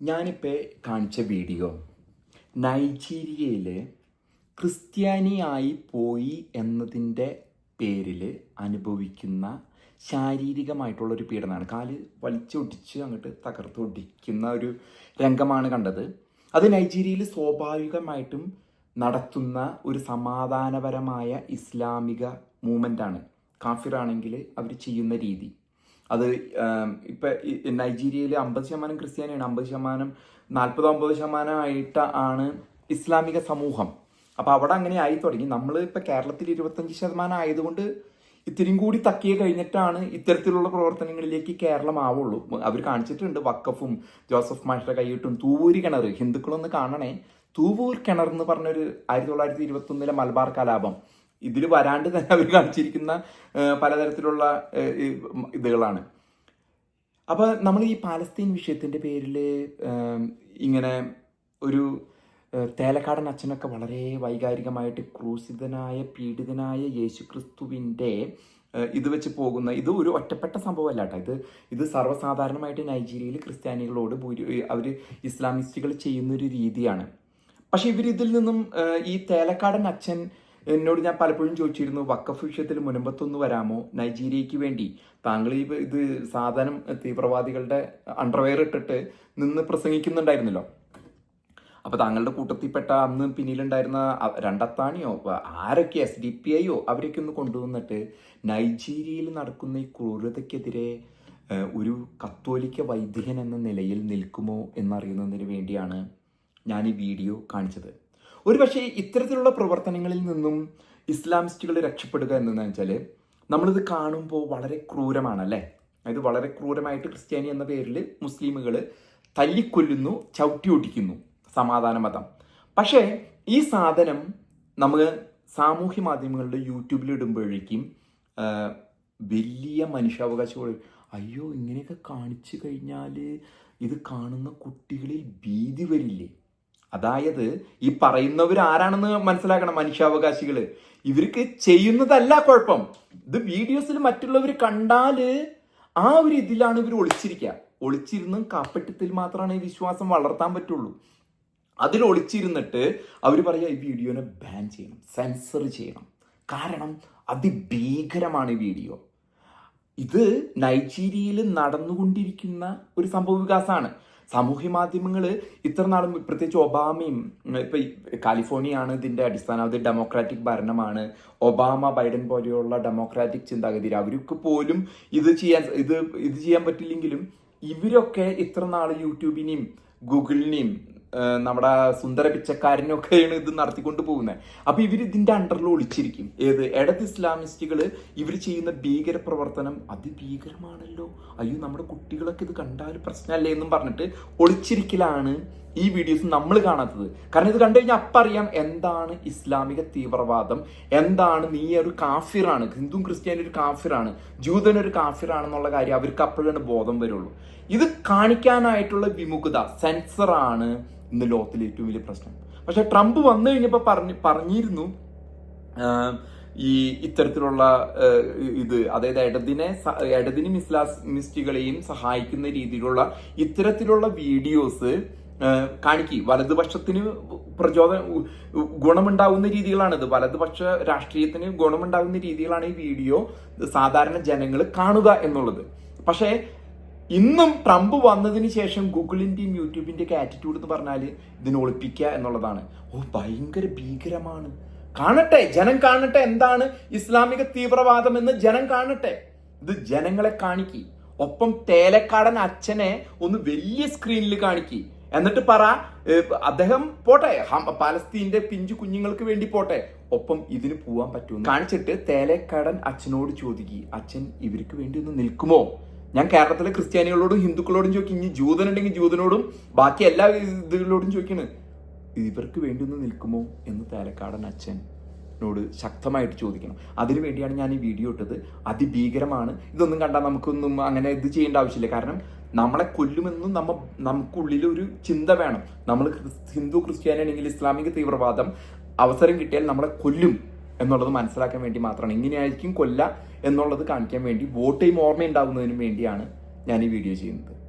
ഞാനിപ്പോൾ കാണിച്ച വീഡിയോ. നൈജീരിയയിൽ ക്രിസ്ത്യാനിയായി പോയി എന്നതിന്റെ പേരിൽ അനുഭവിക്കുന്ന ശാരീരികമായിട്ടുള്ളൊരു പീഡനമാണ്. കാൽ വലിച്ചൊടിച്ച് അങ്ങോട്ട് തകർത്തൊടിക്കുന്ന ഒരു രംഗമാണ് കണ്ടത്. അത് നൈജീരിയയിൽ സ്വാഭാവികമായിട്ടും നടത്തുന്ന ഒരു സമാധാനപരമായ ഇസ്ലാമിക മൂവ്മെന്റാണ് കാഫിറാണെങ്കിൽ അവർ ചെയ്യുന്ന രീതി. അത് ഇപ്പം നൈജീരിയയിൽ അമ്പത് ശതമാനം ക്രിസ്ത്യാനിയാണ്. അമ്പത് ശതമാനം നാൽപ്പത് അമ്പത് ശതമാനം ആയിട്ട് ആണ് ഇസ്ലാമിക സമൂഹം. അപ്പോൾ അവിടെ അങ്ങനെ ആയി തുടങ്ങി. നമ്മൾ ഇപ്പോൾ കേരളത്തിൽ ഇരുപത്തഞ്ച് ശതമാനം ആയതുകൊണ്ട് ഇത്തിരിയും കൂടി തക്കിയെ കഴിഞ്ഞിട്ടാണ് ഇത്തരത്തിലുള്ള പ്രവർത്തനങ്ങളിലേക്ക് കേരളം ആവുള്ളൂ. അവർ കാണിച്ചിട്ടുണ്ട് വക്കഫും ജോസഫ് മാഷ്ട കൈയിട്ടും തൂവൂരി കിണർ. ഹിന്ദുക്കളൊന്ന് കാണണേ. തൂവൂർ കിണർ എന്ന് പറഞ്ഞൊരു ആയിരത്തി തൊള്ളായിരത്തി ഇരുപത്തി ഒന്നിലെ മലബാർ കലാപം. ഇതിൽ വരാണ്ട് തന്നെ അവർ കാണിച്ചിരിക്കുന്ന പലതരത്തിലുള്ള ഇതുകളാണ്. അപ്പോൾ നമ്മൾ ഈ പാലസ്തീൻ വിഷയത്തിന്റെ പേരിൽ ഇങ്ങനെ ഒരു തേലക്കാടൻ അച്ഛനൊക്കെ വളരെ വൈകാരികമായിട്ട് ക്രൂശിതനായ പീഡിതനായ യേശു ക്രിസ്തുവിന്റെ ഇത് വെച്ച് പോകുന്ന ഇത് ഒരു ഒറ്റപ്പെട്ട സംഭവമല്ല കേട്ടോ ഇത് ഇത് സർവസാധാരണമായിട്ട് നൈജീരിയയിൽ ക്രിസ്ത്യാനികളോട് അവർ ഇസ്ലാമിസ്റ്റുകൾ ചെയ്യുന്നൊരു രീതിയാണ്. പക്ഷേ ഇവരിതിൽ നിന്നും ഈ തേലക്കാടൻ അച്ഛൻ എന്നോട് ഞാൻ പലപ്പോഴും ചോദിച്ചിരുന്നു വക്കഫ് വിഷയത്തിൽ മുനമ്പത്തൊന്ന് വരാമോ നൈജീരിയയ്ക്ക് വേണ്ടി? താങ്കൾ ഈ ഇത് സാധനം തീവ്രവാദികളുടെ അണ്ടർവെയർ ഇട്ടിട്ട് നിന്ന് പ്രസംഗിക്കുന്നുണ്ടായിരുന്നല്ലോ. അപ്പൊ താങ്കളുടെ കൂട്ടത്തിൽപ്പെട്ട അന്ന് പിന്നിലുണ്ടായിരുന്ന രണ്ടത്താണിയോ ആരൊക്കെ എസ് ഡി പി ഐയോ അവരൊക്കെ ഒന്ന് കൊണ്ടുവന്നിട്ട് നൈജീരിയയിൽ നടക്കുന്ന ഈ ക്രൂരതയ്ക്കെതിരെ ഒരു കത്തോലിക്ക വൈദികൻ എന്ന നിലയിൽ നിൽക്കുമോ എന്നറിയുന്നതിന് വേണ്ടിയാണ് ഞാൻ ഈ വീഡിയോ കാണിച്ചത്. ഒരു പക്ഷേ ഇത്തരത്തിലുള്ള പ്രവർത്തനങ്ങളിൽ നിന്നും ഇസ്ലാമിസ്റ്റുകൾ രക്ഷപ്പെടുക എന്ന് വെച്ചാൽ നമ്മളിത് കാണുമ്പോൾ വളരെ ക്രൂരമാണ് അല്ലേ അതായത് വളരെ ക്രൂരമായിട്ട് ക്രിസ്ത്യാനി എന്ന പേരിൽ മുസ്ലിമുകൾ തല്ലിക്കൊല്ലുന്നു ചവിട്ടി ഓടിക്കുന്നു സമാധാന മതം. പക്ഷേ ഈ സാധനം നമ്മൾ സാമൂഹ്യ മാധ്യമങ്ങളുടെ യൂട്യൂബിൽ ഇടുമ്പോഴേക്കും വലിയ മനുഷ്യാവകാശങ്ങൾ അയ്യോ ഇങ്ങനെയൊക്കെ കാണിച്ചു കഴിഞ്ഞാൽ ഇത് കാണുന്ന കുട്ടികളിൽ ഭീതി വരില്ലേ? അതായത് ഈ പറയുന്നവർ ആരാണെന്ന് മനസ്സിലാക്കണം മനുഷ്യാവകാശികൾ ഇവർക്ക് ചെയ്യുന്നതല്ല കുഴപ്പം. ഇത് വീഡിയോസിൽ മറ്റുള്ളവർ കണ്ടാൽ ആ ഒരു ഇതിലാണ് ഇവർ ഒളിച്ചിരിക്കുക. ഒളിച്ചിരുന്നും കാപ്പറ്റത്തിൽ മാത്രമാണ് ഈ വിശ്വാസം വളർത്താൻ പറ്റുള്ളൂ. അതിൽ ഒളിച്ചിരുന്നിട്ട് അവർ പറയുക ഈ വീഡിയോനെ ബാൻ ചെയ്യണം സെൻസർ ചെയ്യണം. കാരണം അതിഭീകരമാണ് ഈ വീഡിയോ. ഇത് നൈജീരിയയിൽ നടന്നുകൊണ്ടിരിക്കുന്ന ഒരു സംഭവ വികാസമാണ്. സാമൂഹ്യ മാധ്യമങ്ങൾ ഇത്ര നാളും പ്രത്യേകിച്ച് ഒബാമയും ഇപ്പം കാലിഫോർണിയയാണ് ഇതിന്റെ അടിസ്ഥാനം അത് ഡെമോക്രാറ്റിക് ഭരണമാണ്. ഒബാമ ബൈഡൻ പോലെയുള്ള ഡെമോക്രാറ്റിക് ചിന്താഗതി അവർക്ക് പോലും ഇത് ചെയ്യാൻ ഇത് ഇത് ചെയ്യാൻ പറ്റില്ലെങ്കിലും ഇവരൊക്കെ ഇത്ര നാൾ യൂട്യൂബിനെയും ഗൂഗിളിനെയും നമ്മുടെ സുന്ദര പിച്ചക്കാരനും ഒക്കെയാണ് ഇത് നടത്തിക്കൊണ്ട് പോകുന്നത് അപ്പൊ ഇവർ ഇതിന്റെ അണ്ടറിൽ ഒളിച്ചിരിക്കും. ഏത്? ഇടത് ഇസ്ലാമിസ്റ്റുകൾ ഇവർ ചെയ്യുന്ന ഭീകര പ്രവർത്തനം അതിഭീകരമാണല്ലോ. അയ്യോ നമ്മുടെ കുട്ടികളൊക്കെ ഇത് കണ്ടാൽ പ്രശ്നമല്ലേ എന്നും പറഞ്ഞിട്ട് ഒളിച്ചിരിക്കലാണ് ഈ വീഡിയോസ് നമ്മൾ കാണാത്തത്. കാരണം ഇത് കണ്ടു കഴിഞ്ഞാൽ അപ്പം അറിയാം എന്താണ് ഇസ്ലാമിക തീവ്രവാദം. എന്താണ് നീ ഒരു കാഫിറാണ്. ഹിന്ദു ക്രിസ്ത്യാനി ഒരു കാഫിറാണ്. ജൂതൻ ഒരു കാഫിറാണെന്നുള്ള കാര്യം അവർക്ക് അപ്പോഴാണ് ബോധം വരുള്ളൂ. ഇത് കാണിക്കാനായിട്ടുള്ള വിമുഖത സെൻസറാണ് ഇന്ന് ലോകത്തിലെ ഏറ്റവും വലിയ പ്രശ്നം. പക്ഷെ ട്രംപ് വന്നു കഴിഞ്ഞപ്പോൾ പറഞ്ഞു പറഞ്ഞിരുന്നു ഈ ഇത്തരത്തിലുള്ള ഇത് അതായത് ഇടതിനെ ഇടതിന് ഇസ്ലാമിസ്റ്റുകളെയും സഹായിക്കുന്ന രീതിയിലുള്ള ഇത്തരത്തിലുള്ള വീഡിയോസ് കാണിക്കി. വലതുപക്ഷത്തിന് പ്രചോദനം ഗുണമുണ്ടാവുന്ന രീതികളാണിത്. വലതുപക്ഷ രാഷ്ട്രീയത്തിന് ഗുണമുണ്ടാകുന്ന രീതികളാണ് ഈ വീഡിയോ സാധാരണ ജനങ്ങൾ കാണുക എന്നുള്ളത്. പക്ഷേ ഇന്നും ട്രംപ് വന്നതിന് ശേഷം ഗൂഗിളിന്റെയും യൂട്യൂബിന്റെ ഒക്കെ ആറ്റിറ്റ്യൂഡ് എന്ന് പറഞ്ഞാൽ ഇതിനെ ഒളിപ്പിക്കുക എന്നുള്ളതാണ്. ഓ ഭയങ്കര ഭീകരമാണ്. കാണട്ടെ ജനം കാണട്ടെ എന്താണ് ഇസ്ലാമിക തീവ്രവാദം എന്ന് ജനം കാണട്ടെ. ഇത് ജനങ്ങളെ കാണിക്കി. ഒപ്പം തേലക്കാടൻ അച്ഛനെ ഒന്ന് വലിയ സ്ക്രീനിൽ കാണിക്കി. എന്നിട്ട് പറ അദ്ദേഹം പോട്ടെ പാലസ്തീന്റെ പിഞ്ചു കുഞ്ഞുങ്ങൾക്ക് വേണ്ടി പോട്ടെ. ഒപ്പം ഇതിന് പോവാൻ പറ്റുമോ കാണിച്ചിട്ട് തേലക്കാടൻ അച്ഛനോട് ചോദിക്കി അച്ഛൻ ഇവർക്ക് വേണ്ടി ഒന്ന് നിൽക്കുമോ? ഞാൻ കേരളത്തിലെ ക്രിസ്ത്യാനികളോടും ഹിന്ദുക്കളോടും ചോദിക്കും ഇനി ജൂതനുണ്ടെങ്കിൽ ജൂതനോടും ബാക്കി എല്ലാ ഇതുകളോടും ചോദിക്കണ്. ഇവർക്ക് വേണ്ടി ഒന്ന് നിൽക്കുമോ എന്ന് തേലക്കാടൻ അച്ഛനോട് ശക്തമായിട്ട് ചോദിക്കണം. അതിനു വേണ്ടിയാണ് ഞാൻ ഈ വീഡിയോ ഇട്ടത്. അതിഭീകരമാണ്. ഇതൊന്നും കണ്ടാൽ നമുക്കൊന്നും അങ്ങനെ ഇത് ചെയ്യേണ്ട ആവശ്യമില്ല. കാരണം നമ്മളെ കൊല്ലുമെന്നും നമ്മ നമുക്കുള്ളിൽ ഒരു ചിന്ത വേണം. നമ്മൾ ഹിന്ദു ക്രിസ്ത്യാനി ആണെങ്കിൽ ഇസ്ലാമിക തീവ്രവാദം അവസരം കിട്ടിയാൽ നമ്മളെ കൊല്ലും. എന്നുള്ളത് മനസ്സിലാക്കാൻ വേണ്ടി മാത്രമാണ്. ഇങ്ങനെയായിരിക്കും കൊല്ല എന്നുള്ളത് കാണിക്കാൻ വേണ്ടി വോട്ട് ചെയ്യുമ്പോൾ ഓർമ്മയുണ്ടാകുന്നതിനും വേണ്ടിയാണ് ഞാൻ ഈ വീഡിയോ ചെയ്യുന്നത്.